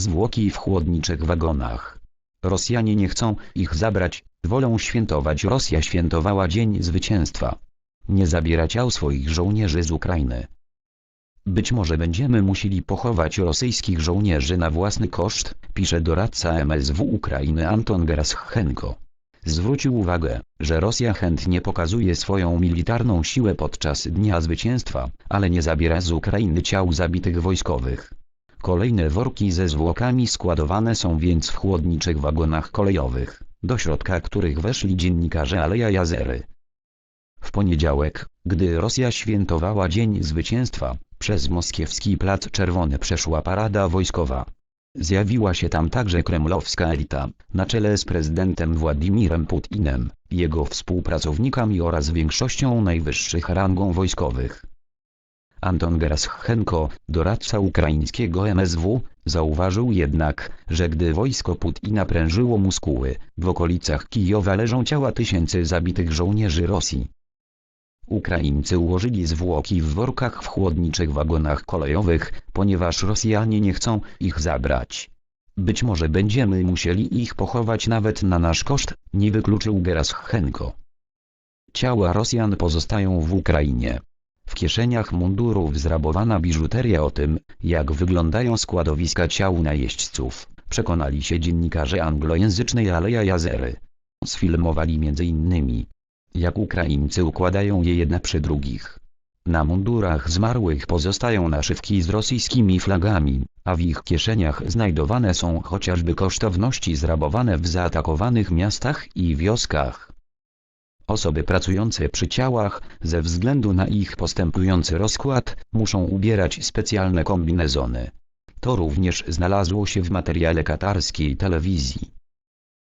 zwłoki w chłodniczych wagonach. Rosjanie nie chcą ich zabrać, wolą świętować. Rosja świętowała Dzień Zwycięstwa. Nie zabierać ciał swoich żołnierzy z Ukrainy. Być może będziemy musieli pochować rosyjskich żołnierzy na własny koszt, pisze doradca MSW Ukrainy Anton Geraschenko. Zwrócił uwagę, że Rosja chętnie pokazuje swoją militarną siłę podczas Dnia Zwycięstwa, ale nie zabiera z Ukrainy ciał zabitych wojskowych. Kolejne worki ze zwłokami składowane są więc w chłodniczych wagonach kolejowych, do środka których weszli dziennikarze Aleja Jazery. W poniedziałek, gdy Rosja świętowała Dzień Zwycięstwa, przez moskiewski Plac Czerwony przeszła parada wojskowa. Zjawiła się tam także kremlowska elita, na czele z prezydentem Władimirem Putinem, jego współpracownikami oraz większością najwyższych rangą wojskowych. Anton Geraschenko, doradca ukraińskiego MSW, zauważył jednak, że gdy wojsko Putina prężyło muskuły, w okolicach Kijowa leżą ciała tysięcy zabitych żołnierzy Rosji. Ukraińcy ułożyli zwłoki w workach w chłodniczych wagonach kolejowych, ponieważ Rosjanie nie chcą ich zabrać. Być może będziemy musieli ich pochować nawet na nasz koszt, nie wykluczył Geraschenko. Ciała Rosjan pozostają w Ukrainie. W kieszeniach mundurów zrabowana biżuteria o tym, jak wyglądają składowiska ciał najeźdźców, przekonali się dziennikarze anglojęzycznej Aleja Jazery. Sfilmowali m.in. jak Ukraińcy układają je jedne przy drugich. Na mundurach zmarłych pozostają naszywki z rosyjskimi flagami, a w ich kieszeniach znajdowane są chociażby kosztowności zrabowane w zaatakowanych miastach i wioskach. Osoby pracujące przy ciałach, ze względu na ich postępujący rozkład, muszą ubierać specjalne kombinezony. To również znalazło się w materiale katarskiej telewizji.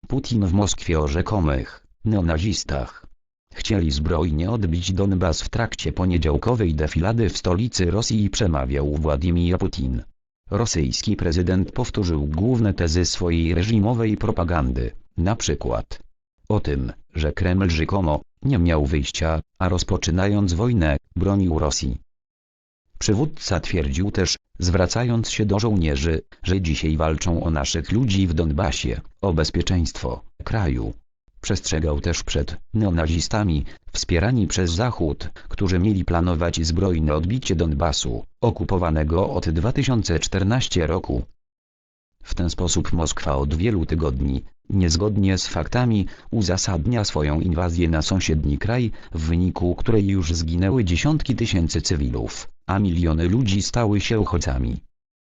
Putin w Moskwie o rzekomych neonazistach. Chcieli zbrojnie odbić Donbas w trakcie poniedziałkowej defilady w stolicy Rosji przemawiał Władimir Putin. Rosyjski prezydent powtórzył główne tezy swojej reżimowej propagandy, na przykład o tym, że Kreml rzekomo nie miał wyjścia, a rozpoczynając wojnę, bronił Rosji. Przywódca twierdził też, zwracając się do żołnierzy, że dzisiaj walczą o naszych ludzi w Donbasie, o bezpieczeństwo kraju. Przestrzegał też przed neonazistami, wspierani przez Zachód, którzy mieli planować zbrojne odbicie Donbasu, okupowanego od 2014 roku. W ten sposób Moskwa od wielu tygodni, niezgodnie z faktami, uzasadnia swoją inwazję na sąsiedni kraj, w wyniku której już zginęły dziesiątki tysięcy cywilów, a miliony ludzi stały się uchodźcami.